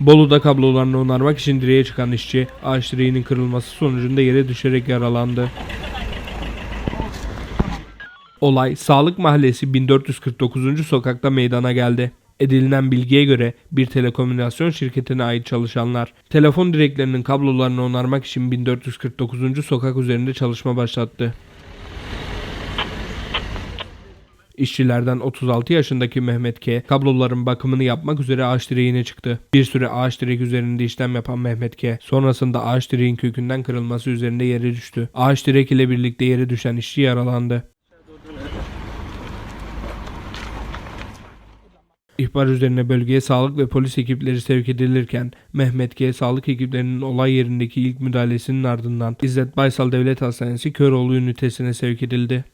Bolu'da kablolarını onarmak için direğe çıkan işçi ağaç direğinin kırılması sonucunda yere düşerek yaralandı. Olay Sağlık Mahallesi 1449. sokakta meydana geldi. Edinilen bilgiye göre bir telekomünikasyon şirketine ait çalışanlar telefon direklerinin kablolarını onarmak için 1449. sokak üzerinde çalışma başlattı. İşçilerden 36 yaşındaki Mehmet K. kabloların bakımını yapmak üzere ağaç direğine çıktı. Bir süre ağaç direk üzerinde işlem yapan Mehmet K. sonrasında ağaç direğin kökünden kırılması üzerinde yere düştü. Ağaç direk ile birlikte yere düşen işçi yaralandı. İhbar üzerine bölgeye sağlık ve polis ekipleri sevk edilirken Mehmet G. sağlık ekiplerinin olay yerindeki ilk müdahalesinin ardından İzzet Baysal Devlet Hastanesi Köroğlu ünitesine sevk edildi.